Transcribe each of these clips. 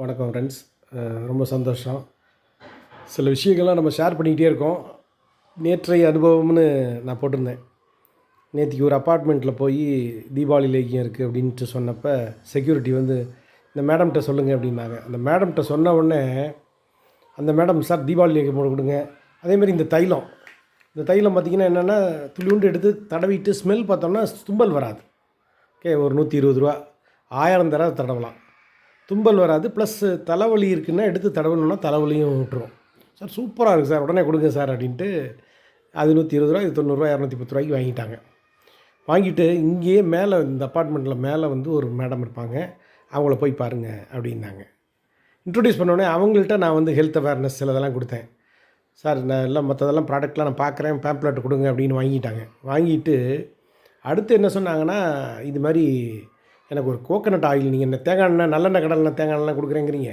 வணக்கம் ஃப்ரெண்ட்ஸ் ரொம்ப சந்தோஷம். சில விஷயங்கள்லாம் நம்ம ஷேர் பண்ணிக்கிட்டே இருக்கோம். நேற்றைய அனுபவம்னு நான் போட்டிருந்தேன். நேற்றுக்கு ஒரு அப்பார்ட்மெண்ட்டில் போய் தீபாவளி லேக்கியம் இருக்குது அப்படின்ட்டு சொன்னப்போ செக்யூரிட்டி வந்து இந்த மேடம்கிட்ட சொல்லுங்கள் அப்படின்னாங்க. அந்த மேடம்கிட்ட சொன்ன உடனே அந்த மேடம் சார் தீபாவளி லேக்கியம் போட கொடுங்க. அதேமாதிரி இந்த தைலம். இந்த தைலம் பார்த்திங்கன்னா என்னென்னா துளியுண்டு எடுத்து தடவிட்டு ஸ்மெல் பார்த்தோம்னா தும்பல் வராது. ஓகே ஒரு நூற்றி இருபது ரூபா ஆயிரம் தடவை தடவலாம். தும்பல் வராது. ப்ளஸ் தலைவலி இருக்குன்னா எடுத்து தடவணுன்னா தலைவலியும் விட்டுரும் சார் சூப்பராக இருக்குது சார் உடனே கொடுங்க சார் அப்படின்ட்டு அது நூற்றி இருபது ரூபா இது தொண்ணூறுரூவா இரநூத்தி பத்து ரூபாய்க்கு வாங்கிட்டாங்க. வாங்கிட்டு இங்கேயே மேலே இந்த அப்பார்ட்மெண்ட்டில் மேலே வந்து ஒரு மேடம் இருப்பாங்க. அவங்கள போய் பாருங்கள் அப்படின்னாங்க. இன்ட்ரடியூஸ் பண்ணோடனே அவங்கள்ட்ட நான் வந்து ஹெல்த் அவேர்னஸ் சிலதெல்லாம் கொடுத்தேன். சார் நான் எல்லாம் மற்றதெல்லாம் ப்ராடக்ட்லாம் நான் பார்க்குறேன் பேம்ப்ளெட் கொடுங்க அப்படின்னு வாங்கிட்டாங்க. வாங்கிட்டு அடுத்து என்ன சொன்னாங்கன்னா இது மாதிரி எனக்கு ஒரு கோகனட் ஆயில் நீங்கள் என்ன தேங்காய் எண்ணெய் நல்லெண்ணெய் கடலெண்ணெய் தேங்காய் எண்ணெய் கொடுக்குறேங்கிறீங்க.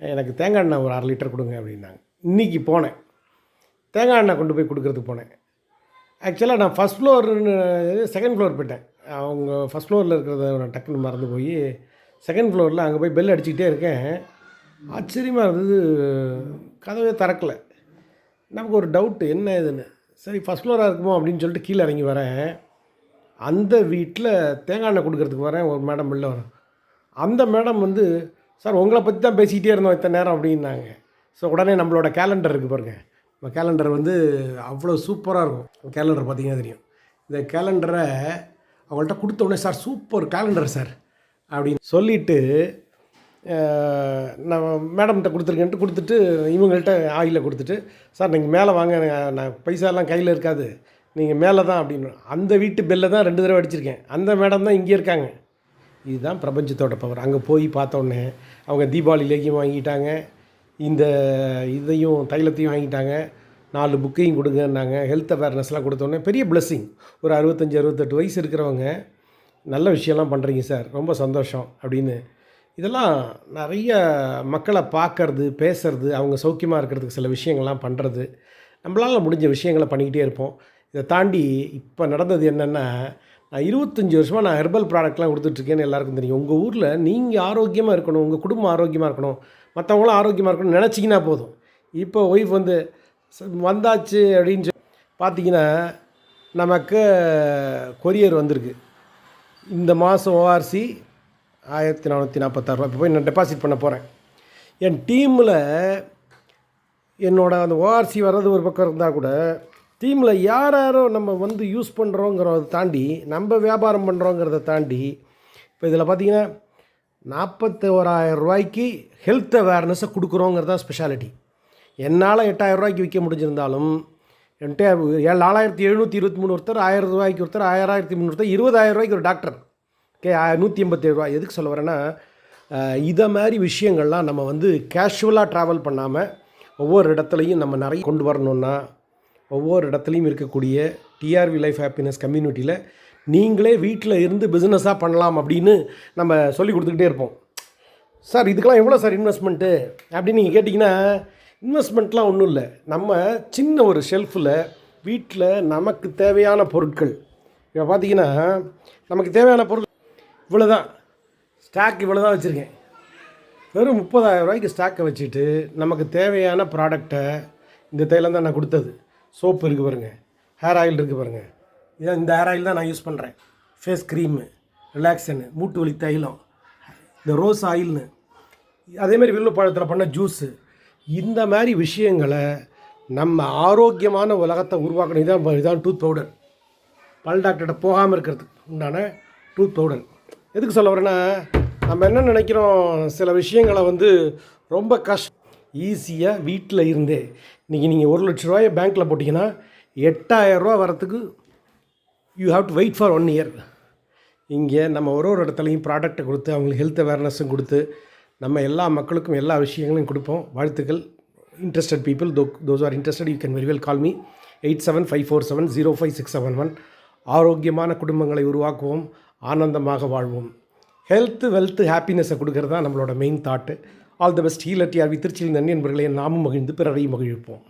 எனக்கு தேங்காய் எண்ணெய் ஒரு அரை லிட்டர் கொடுங்க அப்படின்னாங்க. இன்றைக்கி போனேன். தேங்காய் எண்ணெய் கொண்டு போய் கொடுக்குறதுக்கு போனேன். ஆக்சுவலாக நான் ஃபஸ்ட் ஃப்ளோர்னு செகண்ட் ஃப்ளோர் போயிட்டேன். அவங்க ஃபஸ்ட் ஃப்ளோரில் இருக்கிறத நான் டக்குன்னு மறந்து போய் செகண்ட் ஃப்ளோரில் அங்கே போய் பெல் அடிச்சுக்கிட்டே இருக்கேன். ஆச்சரியமாக இருந்தது. கதவே திறக்கலை. நமக்கு ஒரு டவுட்டு என்ன இதுன்னு? சரி ஃபஸ்ட் ஃப்ளோராக இருக்குமோ அப்படின்னு சொல்லிட்டு கீழே இறங்கி வரேன். அந்த வீட்டில் தேங்காய் எண்ணெய் கொடுக்கறதுக்கு வரேன் ஒரு மேடம் உள்ளே வரும். அந்த மேடம் வந்து சார் உங்களை பற்றி தான் பேசிக்கிட்டே இருந்தோம் இத்தனை நேரம் அப்படின்னாங்க. ஸோ உடனே நம்மளோட கேலண்டர் இருக்குது பாருங்கள் நம்ம கேலண்டர் வந்து அவ்வளோ சூப்பராக இருக்கும். கேலண்டர் பார்த்தீங்கன்னா தெரியும். இந்த கேலண்டரை அவங்கள்ட்ட கொடுத்த உடனே சார் சூப்பர் கேலண்டர் சார் அப்படின்னு சொல்லிவிட்டு நான் மேடம்கிட்ட கொடுத்துருக்கேன்ட்டு கொடுத்துட்டு இவங்கள்ட்ட ஆயில கொடுத்துட்டு சார் நீங்கள் மேலே வாங்க நான் பைசாலாம் கையில் இருக்காது. நீங்கள் மேலே தான் அப்படின்னு. அந்த வீட்டு பெல்லை தான் ரெண்டு தடவை அடிச்சிருக்கேன். அந்த மேடம் தான் இங்கே இருக்காங்க. இதுதான் பிரபஞ்சத்தோட பவர் அங்கே போய் பார்த்தோன்னே அவங்க தீபாவளி வாங்கிட்டாங்க. இந்த இதையும் தைலத்தையும் வாங்கிட்டாங்க. நாலு புக்கையும் கொடுங்கன்னாங்க. ஹெல்த் அவேர்னஸ்லாம் கொடுத்தோன்னே பெரிய பிளெஸ்ஸிங் ஒரு அறுபத்தஞ்சி அறுபத்தெட்டு வயசு இருக்கிறவங்க நல்ல விஷயம்லாம் பண்ணுறீங்க சார். ரொம்ப சந்தோஷம் அப்படின்னு. இதெல்லாம் நிறைய மக்களை பார்க்கறது பேசுறது அவங்க சௌக்கியமாக இருக்கிறதுக்கு சில விஷயங்கள்லாம் பண்ணுறது நம்மளால் முடிஞ்ச விஷயங்களை பண்ணிக்கிட்டே இருப்போம். இதை தாண்டி இப்போ நடந்தது என்னென்னா நான் இருபத்தஞ்சி வருஷமாக நான் ஹெர்பல் ப்ராடக்ட்லாம் கொடுத்துட்ருக்கேன்னு எல்லாருக்கும் தெரியும். உங்கள் ஊரில் நீங்கள் ஆரோக்கியமாக இருக்கணும் உங்கள் குடும்பம் ஆரோக்கியமாக இருக்கணும் மற்றவங்களும் ஆரோக்கியமாக இருக்கணும்னு நினச்சிங்கன்னா போதும். இப்போ ஒய்ஃப் வந்து வந்தாச்சு அப்படின்னு சொல்லி பார்த்தீங்கன்னா நமக்கு கொரியர் வந்திருக்கு. இந்த மாதம் ஓஆர்சி ஆயிரத்தி நானூற்றி நாற்பத்தாறுரூவா இப்போ போய் நான் டெபாசிட் பண்ண போகிறேன் என் டீமில் என்னோடய அந்த ஓஆர்சி வர்றது ஒரு பக்கம் இருந்தால் கூட டீமில் யார் யாரோ நம்ம வந்து யூஸ் பண்ணுறோங்கிறத தாண்டி நம்ம வியாபாரம் பண்ணுறோங்கிறத தாண்டி இப்போ இதில் பார்த்தீங்கன்னா நாற்பத்தி ஓராயிரம் ரூபாய்க்கு ஹெல்த் அவேர்னஸை கொடுக்குறோங்கிறது தான் ஸ்பெஷாலிட்டி என்னால் எட்டாயிரம் ரூபாய்க்கு விற்க முடிஞ்சிருந்தாலும் என்கிட்ட ஏழு நாலாயிரத்தி எழுநூற்றி இருபத்தி மூணு ஒருத்தர் ஆயிரம் ரூபாய்க்கு ஒருத்தர் ஆயிரத்தி மூணு ஒருத்தர் இருபதாயிரம் ரூபாய்க்கு ஒரு டாக்டர் ஓகே நூற்றி எண்பத்தேழு ரூபா எதுக்கு சொல்ல வரேன்னா இதை மாதிரி விஷயங்கள்லாம் நம்ம வந்து கேஷுவலாக ட்ராவல் பண்ணாமல் ஒவ்வொரு இடத்துலையும் நம்ம நிறைய கொண்டு வரணுன்னா ஒவ்வொரு இடத்துலையும் இருக்கக்கூடிய டிஆர்வி லைஃப் ஹாப்பினஸ் கம்யூனிட்டியில் நீங்களே வீட்டில் இருந்து பிஸ்னஸாக பண்ணலாம் அப்படின்னு நம்ம சொல்லி கொடுத்துக்கிட்டே இருப்போம். சார் இதுக்கெல்லாம் எவ்வளோ சார் இன்வெஸ்ட்மெண்ட்டு அப்படின்னு நீங்கள் கேட்டிங்கன்னா இன்வெஸ்ட்மெண்ட்லாம் ஒன்றும் இல்லை. நம்ம சின்ன ஒரு ஷெல்ஃபில் வீட்டில் நமக்கு தேவையான பொருட்கள். இப்போ பார்த்தீங்கன்னா நமக்கு தேவையான பொருள் இவ்வளோ தான் ஸ்டாக் இவ்வளோ தான் வச்சுருக்கேன். வெறும் முப்பதாயிரம் ரூபாய்க்கு ஸ்டாக்கை வச்சுட்டு நமக்கு தேவையான ப்ராடக்டை இந்த தைலம் தான் நான் கொடுத்தது. சோப்பு இருக்குது பாருங்கள் ஹேர் ஆயில் இருக்குது பாருங்கள் இதான் இந்த ஹேர் ஆயில் தான் நான் யூஸ் பண்ணுறேன் ஃபேஸ் க்ரீமு ரிலாக்ஸனு மூட்டு வலி தைலம் இந்த ரோஸ் ஆயில்னு அதேமாதிரி வில்லு பழத்தில் பண்ண ஜூஸு இந்த மாதிரி விஷயங்களை நம்ம ஆரோக்கியமான உலகத்தை உருவாக்கணும். இதான் இதான் டூத் பவுடர் பல் டாக்டர்கிட்ட போகாமல் இருக்கிறதுக்கு உண்டான டூத் பவுடர் எதுக்கு சொல்ல வரேன்னா நம்ம என்ன நினைக்கிறோம்? சில விஷயங்களை வந்து ரொம்ப கஷ் ஈஸியாக வீட்டில் இருந்தே. இன்றைக்கி நீங்கள் ஒரு லட்ச ரூபாயை பேங்க்கில் போட்டிங்கன்னா எட்டாயிரரூவா வரத்துக்கு you have to wait for one year இங்கே நம்ம ஒரு ஒரு இடத்துலையும் ப்ராடக்ட்டை கொடுத்து அவங்களுக்கு ஹெல்த் அவேர்னஸும் கொடுத்து நம்ம எல்லா மக்களுக்கும் எல்லா விஷயங்களையும் கொடுப்போம். வாழ்த்துக்கள். Interested people tho those are interested you can very well call me eight seven five four seven zero five six seven one ஆரோக்கியமான குடும்பங்களை உருவாக்குவோம். ஆனந்தமாக வாழ்வோம். ஹெல்த்து வெல்த்து ஹாப்பினஸை கொடுக்கறது தான் நம்மளோட main thought all the best. Healer TRV திருச்சியில் நன்றி என்பர்களை நாமும் மகிழ்ந்து பிறரையும் மகிழ்ப்போம்